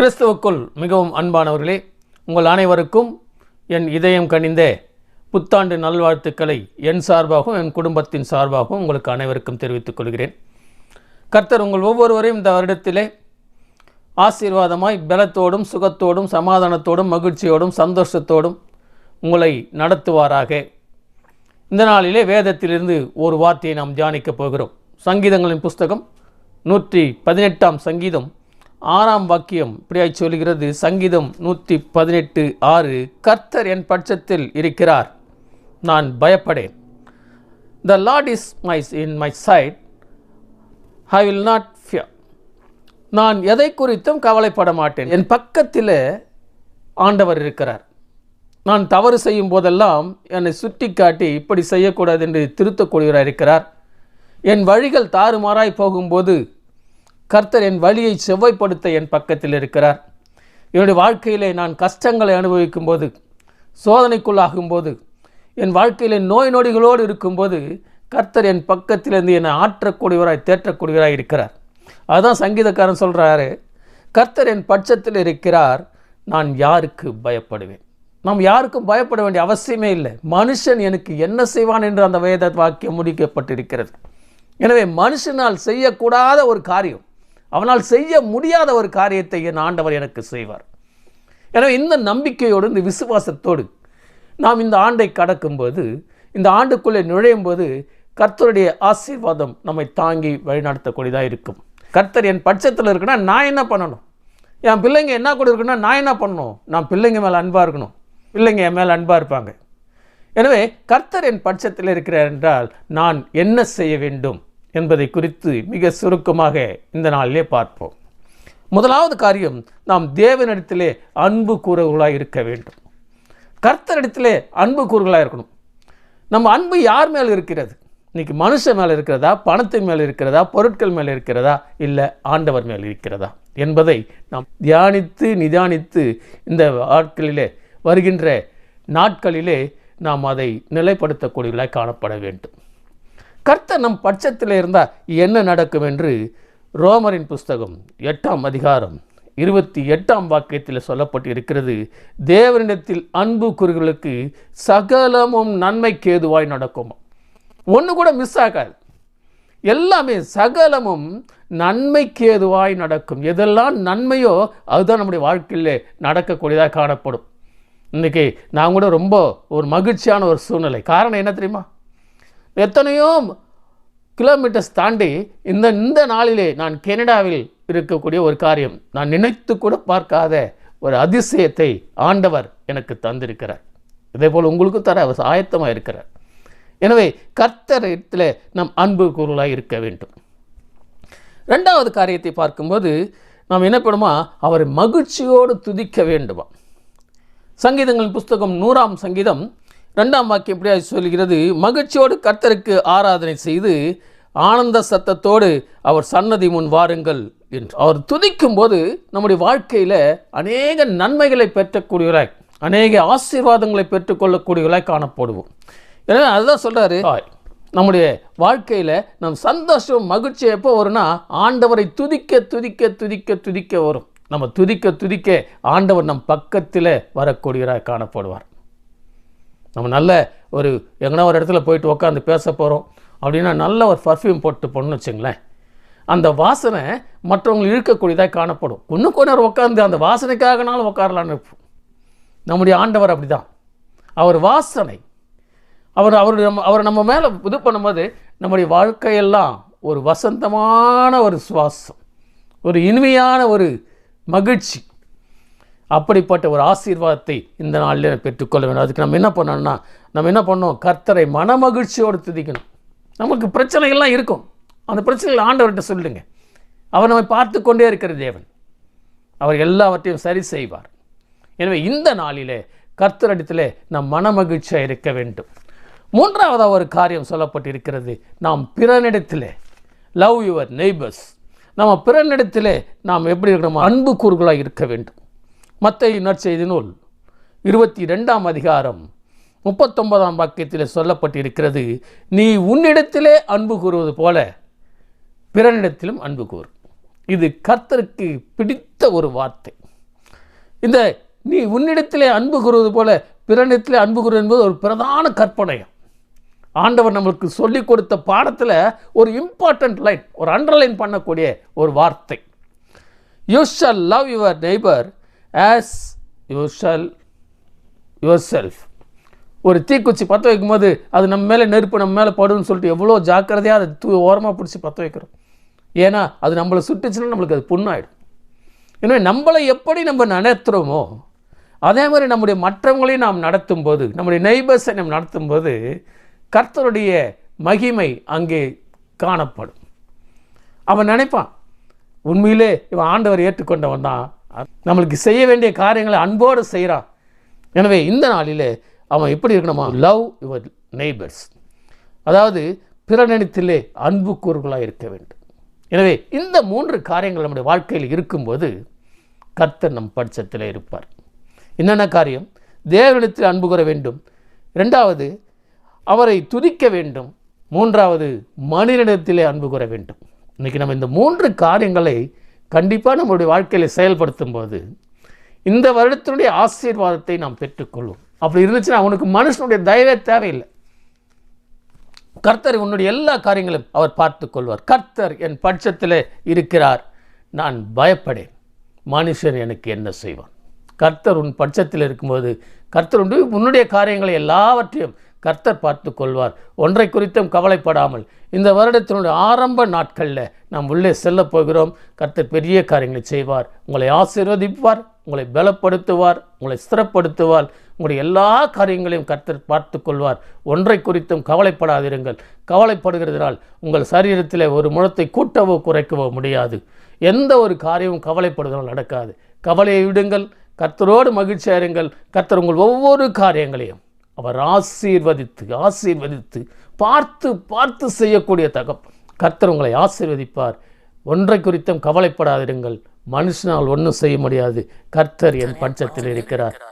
கிறிஸ்துவுக்குள் மிகவும் அன்பானவர்களே உங்கள் அனைவருக்கும் என் இதயம் கனிந்த புத்தாண்டு நல்வாழ்த்துக்களை என் சார்பாகவும் என் குடும்பத்தின் சார்பாகவும் உங்களுக்கு அனைவருக்கும் தெரிவித்துக் கொள்கிறேன். கர்த்தர் உங்கள் ஒவ்வொருவரையும் இந்த வருடத்திலே ஆசீர்வாதமாய் பலத்தோடும் சுகத்தோடும் சமாதானத்தோடும் மகிழ்ச்சியோடும் சந்தோஷத்தோடும் உங்களை நடத்துவாராக. இந்த நாளிலே வேதத்திலிருந்து ஒரு வார்த்தையை நாம் தியானிக்கப் போகிறோம். சங்கீதங்களின் புஸ்தகம் நூற்றி பதினெட்டாம் சங்கீதம் ஆறாம் வாக்கியம் இப்படியாய் சொல்கிறது. சங்கீதம் நூற்றி பதினெட்டு ஆறு கர்த்தர் என் பட்சத்தில் இருக்கிறார். நான் பயப்படேன். The lord is my in my side I will not fear நான் எதை குறித்தும் கவலைப்பட மாட்டேன். என் பக்கத்தில் ஆண்டவர் இருக்கிறார். நான் தவறு செய்யும் போதெல்லாம் என்னை சுட்டி காட்டி இப்படி செய்யக்கூடாது என்று திருத்தக்கூடியவராக இருக்கிறார். என் வழிகள் தாறுமாறாய் போகும்போது கர்த்தர் என் வழியை செவ்வாய்ப்படுத்த என் பக்கத்தில் இருக்கிறார். என்னுடைய வாழ்க்கையிலே நான் கஷ்டங்களை அனுபவிக்கும் போது சோதனைக்குள்ளாகும் போது என் வாழ்க்கையிலே நோய் நொடிகளோடு இருக்கும்போது கர்த்தர் என் பக்கத்திலிருந்து என்னை ஆற்றக்கூடியவராய் தேற்றக்கூடியவராய் இருக்கிறார். அதுதான் சங்கீதக்காரன் சொல்கிறாரு கர்த்தர் என் பட்சத்தில் இருக்கிறார் நான் யாருக்கு பயப்படுவேன்? நாம் யாருக்கும் பயப்பட வேண்டிய அவசியமே இல்லை. மனுஷன் எனக்கு என்ன செய்வான் என்று அந்த வேத வாக்கியம் முடிக்கப்பட்டிருக்கிறது. எனவே மனுஷனால் செய்யக்கூடாத ஒரு காரியம் அவனால் செய்ய முடியாத ஒரு காரியத்தை என் ஆண்டவர் எனக்கு செய்வார். எனவே இந்த நம்பிக்கையோடு இந்த விசுவாசத்தோடு நாம் இந்த ஆண்டை கடக்கும்போது இந்த ஆண்டுக்குள்ளே நுழையும் போது கர்த்தருடைய ஆசீர்வாதம் நம்மை தாங்கி வழிநடத்தக்கூடியதாக இருக்கும். கர்த்தர் என் பட்சத்தில் இருக்குன்னா நான் என்ன பண்ணணும்? என் பிள்ளைங்க என்ன கூட இருக்குன்னா நான் என்ன பண்ணணும்? நான் பிள்ளைங்க மேலே அன்பாக இருக்கணும். பிள்ளைங்க என் மேலே அன்பாக இருப்பாங்க. எனவே கர்த்தர் என் பட்சத்தில் இருக்கிறார் என்றால் நான் என்ன செய்ய வேண்டும்? என்பதை குறித்து மிக சுருக்கமாக இந்த நாளிலே பார்ப்போம். முதலாவது காரியம் நாம் தேவனிடத்திலே அன்பு கூறுகளாக இருக்க வேண்டும். கர்த்தரிடத்திலே அன்பு கூறுகளாக இருக்கணும். நம்ம அன்பு யார் மேல் இருக்கிறது? இன்றைக்கி மனுஷன் மேலே இருக்கிறதா? பணத்தின் மேல் இருக்கிறதா? பொருட்கள் மேல் இருக்கிறதா? இல்லை ஆண்டவர் மேல் இருக்கிறதா? என்பதை நாம் தியானித்து நிதானித்து இந்த ஆட்களிலே வருகின்ற நாட்களிலே நாம் அதை நிலைப்படுத்தக்கூடியவர்களாக காணப்பட வேண்டும். கர்த்தர் நம் பட்சத்தில் இருந்தால் என்ன நடக்கும் என்று ரோமரின் புஸ்தகம் எட்டாம் அதிகாரம் இருபத்தி எட்டாம் வாக்கியத்தில் சொல்லப்பட்டு இருக்கிறது தேவனிடத்தில் அன்பு குறுகளுக்கு சகலமும் நன்மைக்கு ஏதுவாய் நடக்கும்? ஒன்று கூட மிஸ் ஆகாது. எல்லாமே சகலமும் நன்மைக்கு ஏதுவாய் நடக்கும். எதெல்லாம் நன்மையோ அதுதான் நம்முடைய வாழ்க்கையில் நடக்கக்கூடியதாக காணப்படும். இன்றைக்கி நான் கூட ரொம்ப ஒரு மகிழ்ச்சியான ஒரு சூழ்நிலை. காரணம் என்ன தெரியுமா? எத்தனையோ கிலோமீட்டர்ஸ் தாண்டி இந்த இந்த நாளிலே நான் கெனடாவில் இருக்கக்கூடிய ஒரு காரியம். நான் நினைத்து கூட பார்க்காத ஒரு அதிசயத்தை ஆண்டவர் எனக்கு தந்திருக்கிறார். இதே போல் உங்களுக்கும் தர அவர் ஆயத்தமாக இருக்கிறார். எனவே கர்த்தரத்தில் நம் அன்பு கூறுகளாக இருக்க வேண்டும். ரெண்டாவது காரியத்தை பார்க்கும்போது நாம் என்ன பண்ணுமா? அவரை மகிழ்ச்சியோடு துதிக்க வேண்டுமா? சங்கீதங்களின் புஸ்தகம் நூறாம் சங்கீதம் ரெண்டாம் வாக்கியம் எப்படியா சொல்கிறது மகிழ்ச்சியோடு கர்த்தருக்கு ஆராதனை செய்து ஆனந்த சத்தத்தோடு அவர் சன்னதி முன் வாருங்கள் என்று. அவர் துதிக்கும் போது நம்முடைய வாழ்க்கையில் அநேக நன்மைகளை பெற்றக்கூடியவராய் அநேக ஆசீர்வாதங்களை பெற்றுக்கொள்ளக்கூடியவர்களாய் காணப்படுவோம். எனவே அதுதான் சொல்கிறாரு நம்முடைய வாழ்க்கையில் நம் சந்தோஷம் மகிழ்ச்சி எப்போ வரும்னா ஆண்டவரை துதிக்க துதிக்க துதிக்க துதிக்க வரும். நம்ம துதிக்க துதிக்க ஆண்டவர் நம் பக்கத்தில் வரக்கூடியவராக காணப்படுவார். நம்ம நல்ல ஒரு எங்கன்னா ஒரு இடத்துல போயிட்டு உட்காந்து பேச போகிறோம் அப்படின்னா நல்ல ஒரு பர்ஃப்யூம் போட்டு போடணும் வச்சுங்களேன். அந்த வாசனை மற்றவங்களை இழுக்கக்கூடியதாக காணப்படும். இன்னும் கொஞ்ச நேரம் உட்காந்து அந்த வாசனைக்காகனாலும் உட்காரலான்னு இருப்போம். நம்முடைய ஆண்டவர் அப்படி தான் அவர் வாசனை. அவர் அவர் நம்ம அவர் நம்ம மேலே இது பண்ணும்போது நம்முடைய வாழ்க்கையெல்லாம் ஒரு வசந்தமான ஒரு சுவாசம். ஒரு இனிமையான ஒரு மகிழ்ச்சி. அப்படிப்பட்ட ஒரு ஆசீர்வாதத்தை இந்த நாளில் பெற்றுக்கொள்ள வேண்டும். அதுக்கு நம்ம என்ன பண்ணோம்னா நம்ம என்ன பண்ணோம் கர்த்தரை மனமகிழ்ச்சியோடு துதிக்கணும். நமக்கு பிரச்சனைகள்லாம் இருக்கும். அந்த பிரச்சனைகள் ஆண்டவர்கிட்ட சொல்லுங்க. அவர் நம்மை பார்த்து கொண்டே இருக்கிற தேவன். அவர் எல்லாவற்றையும் சரி செய்வார். எனவே இந்த நாளிலே கர்த்தரிடத்திலே நம் மனமகிழ்ச்சியாக இருக்க வேண்டும். மூன்றாவதாக ஒரு காரியம் சொல்லப்பட்டிருக்கிறது. நாம் பிறனிடத்தில் லவ் யுவர் நெய்பர்ஸ் நம்ம பிறனிடத்திலே நாம் எப்படி இருக்கணும் அன்பு கூறுகளாக இருக்க வேண்டும். மத்திய நற்செய்தி நூல். இருபத்தி ரெண்டாம் அதிகாரம் முப்பத்தொன்பதாம் வாக்கியத்தில் சொல்லப்பட்டிருக்கிறது நீ உன்னிடத்திலே அன்பு கூறுவது போல பிறனிடத்திலும் அன்பு கூறு. இது கர்த்தருக்கு பிடித்த ஒரு வார்த்தை. இந்த நீ உன்னிடத்திலே அன்பு கூறுவது போல பிறனிடத்திலே அன்பு கூறு என்பது ஒரு பிரதான கற்பனையம். ஆண்டவர் நம்மளுக்கு சொல்லிக் கொடுத்த பாடத்தில் ஒரு இம்பார்ட்டன்ட் லைன் ஒரு அண்டர்லைன் பண்ணக்கூடிய ஒரு வார்த்தை. You shall love your neighbour as you shall yourself ஒரு தீக்குச்சி பற்ற வைக்கும்போது அது நம்ம மேலே நெருப்பு நம்ம மேலே படுன்னு சொல்லிட்டு எவ்வளோ ஜாக்கிரதையாக அதை தூ ஓரமாக பிடிச்சி பற்ற வைக்கிறோம். ஏன்னா அது நம்மளை சுட்டுச்சுன்னா நம்மளுக்கு அது புண்ணாயிடும். எனவே நம்மளை எப்படி நம்ம நடத்துகிறோமோ அதே மாதிரி நம்முடைய மற்றவங்களையும் நாம் நடத்தும்போது நம்முடைய நெய்பர்ஸை நாம் நடத்தும்போது கர்த்தருடைய மகிமை அங்கே காணப்படும். அவன் நினைப்பான் உண்மையிலே இவன் ஆண்டவர் ஏற்றுக்கொண்டவன் தான் நம்மளுக்கு செய்ய வேண்டிய காரியங்களை அன்போடு செய்கிறான் எனவே இந்த நாளிலே அவன் எப்படி இருக்கணுமா? லவ் யுவர் நெய்பர்ஸ் அதாவது பிறனிடத்திலே அன்பு கூறுகளாக இருக்க வேண்டும். எனவே இந்த மூன்று காரியங்கள் நம்முடைய வாழ்க்கையில் இருக்கும்போது கர்த்தர் நம் பட்சத்தில் இருப்பார். என்னென்ன காரியம்? தேவனிடத்தில் அன்பு கூற வேண்டும். ரெண்டாவது அவரை துதிக்க வேண்டும். மூன்றாவது மனிதனிடத்திலே அன்பு கூற வேண்டும். இன்றைக்கி நம்ம இந்த மூன்று காரியங்களை கண்டிப்பாக நம்மளுடைய வாழ்க்கையில் செயல்படுத்தும் போது இந்த வருடத்தினுடைய ஆசீர்வாதத்தை நாம் பெற்றுக்கொள்வோம். அப்படி இருந்துச்சுன்னா அவனுக்கு மனுஷனுடைய தயவே தேவையில்லை. கர்த்தர் உன்னுடைய எல்லா காரியங்களும் அவர் பார்த்து கொள்வார். கர்த்தர் என் பட்சத்தில் இருக்கிறார். நான் பயப்படேன். மனுஷன் எனக்கு என்ன செய்வான்? கர்த்தர் உன் பட்சத்தில் இருக்கும்போது கர்த்தர் உண்டு உன்னுடைய காரியங்களை எல்லாவற்றையும் கர்த்தர் பார்த்து கொள்வார். ஒன்றை குறித்தும் கவலைப்படாமல் இந்த வருடத்தினுடைய ஆரம்ப நாட்களில் நாம் உள்ளே செல்ல போகிறோம். கர்த்தர் பெரிய காரியங்களை செய்வார். உங்களை ஆசீர்வதிப்பார் உங்களை பலப்படுத்துவார் உங்களை ஸ்திரப்படுத்துவார். உங்களுடைய எல்லா காரியங்களையும் கர்த்தர் பார்த்து கொள்வார். ஒன்றை குறித்தும் கவலைப்படாதிருங்கள். கவலைப்படுகிறதுனால் உங்கள் சரீரத்தில் ஒரு முழத்தை கூட்டவோ குறைக்கவோ முடியாது. எந்த ஒரு காரியமும் கவலைப்படுவதால் நடக்காது. கவலையை விடுங்கள். கர்த்தரோடு மகிழ்ச்சியாயிருங்கள் கர்த்தர் உங்கள் ஒவ்வொரு காரியங்களையும் அவர் ஆசீர்வதித்து ஆசீர்வதித்து பார்த்து பார்த்து செய்யக்கூடிய தகப்பன். கர்த்தர் உங்களை ஆசீர்வதிப்பார். ஒன்றை குறித்தும் கவலைப்படாதிருங்கள். மனுஷனால் ஒன்றும் செய்ய முடியாது. கர்த்தர் என் பட்சத்தில் இருக்கிறார்.